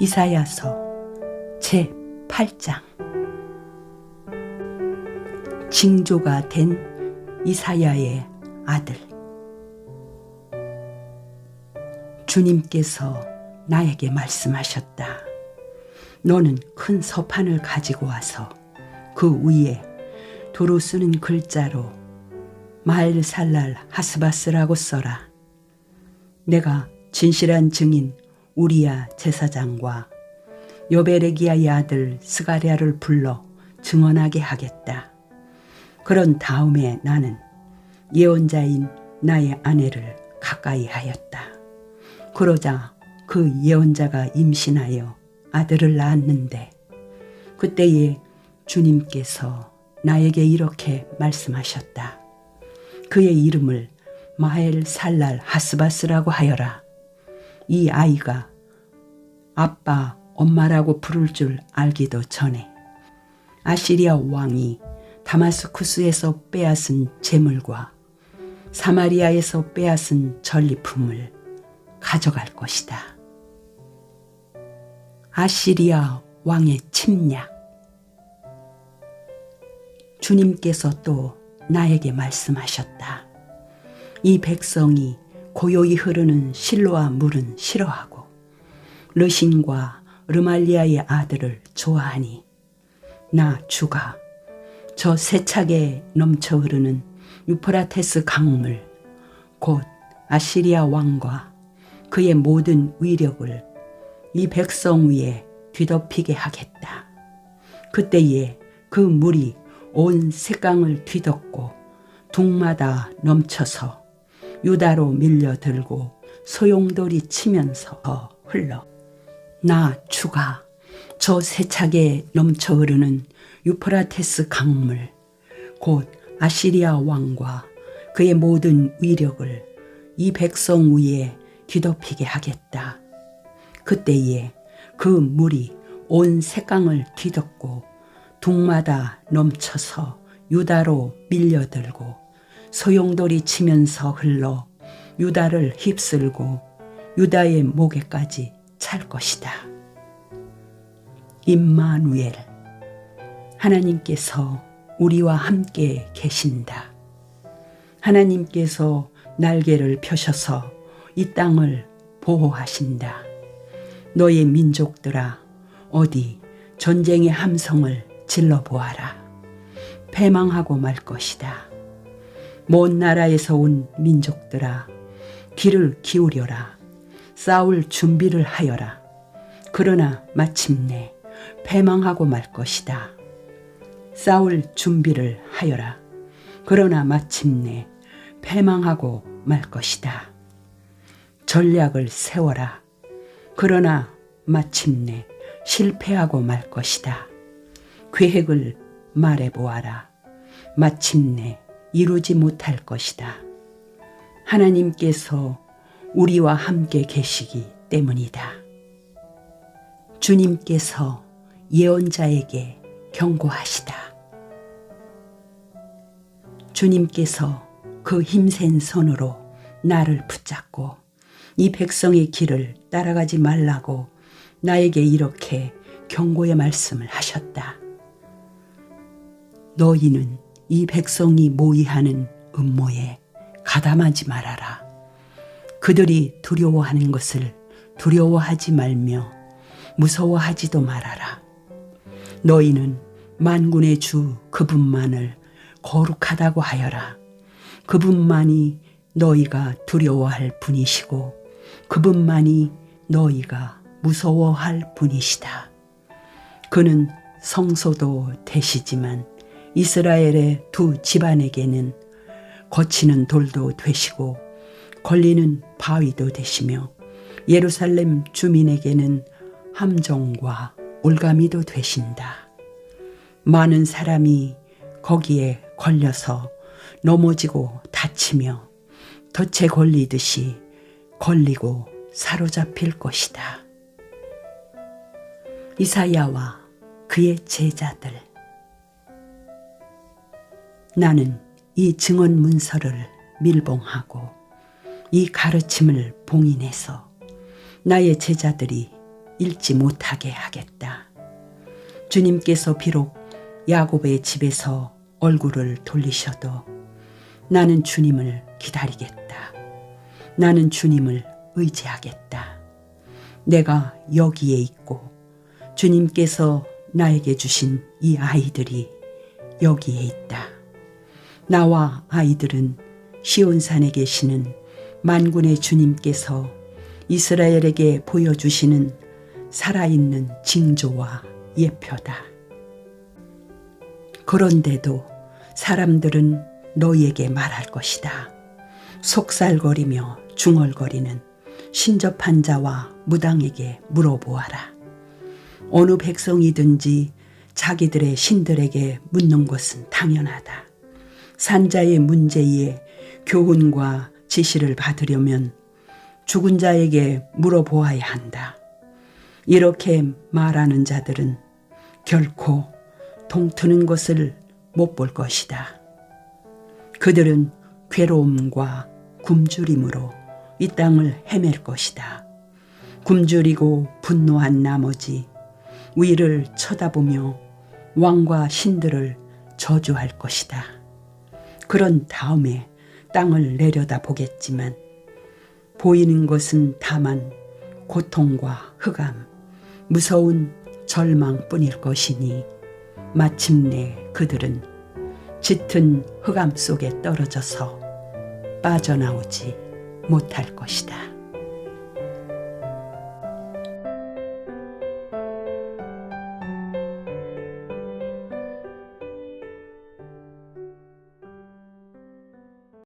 이사야서 제 8장 징조가 된 이사야의 아들 주님께서 나에게 말씀하셨다. 너는 큰 서판을 가지고 와서 그 위에 도로 쓰는 글자로 말살랄 하스바스라고 써라. 내가 진실한 증인 우리야 제사장과 여베레기야의 아들 스가랴를 불러 증언하게 하겠다. 그런 다음에 나는 예언자인 나의 아내를 가까이 하였다. 그러자 그 예언자가 임신하여 아들을 낳았는데 그때에 주님께서 나에게 이렇게 말씀하셨다. 그의 이름을 마엘 살랄 하스바스라고 하여라. 이 아이가 아빠, 엄마라고 부를 줄 알기도 전에 아시리아 왕이 다마스쿠스에서 빼앗은 재물과 사마리아에서 빼앗은 전리품을 가져갈 것이다. 아시리아 왕의 침략. 주님께서 또 나에게 말씀하셨다. 이 백성이 고요히 흐르는 실로와 물은 싫어하고 르신과 르말리아의 아들을 좋아하니 나 주가 저 세차게 넘쳐 흐르는 유프라테스 강물 곧 아시리아 왕과 그의 모든 위력을 이 백성 위에 뒤덮이게 하겠다. 그때에 그 물이 온 색강을 뒤덮고 둥마다 넘쳐서 유다로 밀려들고 소용돌이 치면서 흘러 나 주가 저 세차게 넘쳐 흐르는 유프라테스 강물 곧 아시리아 왕과 그의 모든 위력을 이 백성 위에 뒤덮이게 하겠다. 그때에 그 물이 온 색강을 뒤덮고 둥마다 넘쳐서 유다로 밀려들고 소용돌이 치면서 흘러 유다를 휩쓸고 유다의 목에까지 찰 것이다. 임마누엘 하나님께서 우리와 함께 계신다. 하나님께서 날개를 펴셔서 이 땅을 보호하신다. 너의 민족들아 어디 전쟁의 함성을 질러 보아라. 패망하고 말 것이다. 먼 나라에서 온 민족들아 귀를 기울여라. 싸울 준비를 하여라. 그러나 마침내 패망하고 말 것이다. 싸울 준비를 하여라. 그러나 마침내 패망하고 말 것이다. 전략을 세워라. 그러나 마침내 실패하고 말 것이다. 계획을 말해보아라. 마침내 이루지 못할 것이다. 하나님께서 우리와 함께 계시기 때문이다. 주님께서 예언자에게 경고하시다. 주님께서 그 힘센 손으로 나를 붙잡고 이 백성의 길을 따라가지 말라고 나에게 이렇게 경고의 말씀을 하셨다. 너희는 이 백성이 모의하는 음모에 가담하지 말아라. 그들이 두려워하는 것을 두려워하지 말며 무서워하지도 말아라. 너희는 만군의 주 그분만을 거룩하다고 하여라. 그분만이 너희가 두려워할 분이시고 그분만이 너희가 무서워할 분이시다. 그는 성소도 되시지만 이스라엘의 두 집안에게는 거치는 돌도 되시고 걸리는 바위도 되시며 예루살렘 주민에게는 함정과 올가미도 되신다. 많은 사람이 거기에 걸려서 넘어지고 다치며 덫에 걸리듯이 걸리고 사로잡힐 것이다. 이사야와 그의 제자들 나는 이 증언 문서를 밀봉하고 이 가르침을 봉인해서 나의 제자들이 잃지 못하게 하겠다. 주님께서 비록 야곱의 집에서 얼굴을 돌리셔도 나는 주님을 기다리겠다. 나는 주님을 의지하겠다. 내가 여기에 있고 주님께서 나에게 주신 이 아이들이 여기에 있다. 나와 아이들은 시온산에 계시는 만군의 주님께서 이스라엘에게 보여주시는 살아있는 징조와 예표다. 그런데도 사람들은 너희에게 말할 것이다. 속살거리며 중얼거리는 신접한 자와 무당에게 물어보아라. 어느 백성이든지 자기들의 신들에게 묻는 것은 당연하다. 산자의 문제에 교훈과 지시를 받으려면 죽은 자에게 물어보아야 한다. 이렇게 말하는 자들은 결코 동트는 것을 못 볼 것이다. 그들은 괴로움과 굶주림으로 이 땅을 헤맬 것이다. 굶주리고 분노한 나머지 위를 쳐다보며 왕과 신들을 저주할 것이다. 그런 다음에 땅을 내려다 보겠지만 보이는 것은 다만 고통과 흑암, 무서운 절망뿐일 것이니 마침내 그들은 짙은 흑암 속에 떨어져서 빠져나오지 못할 것이다.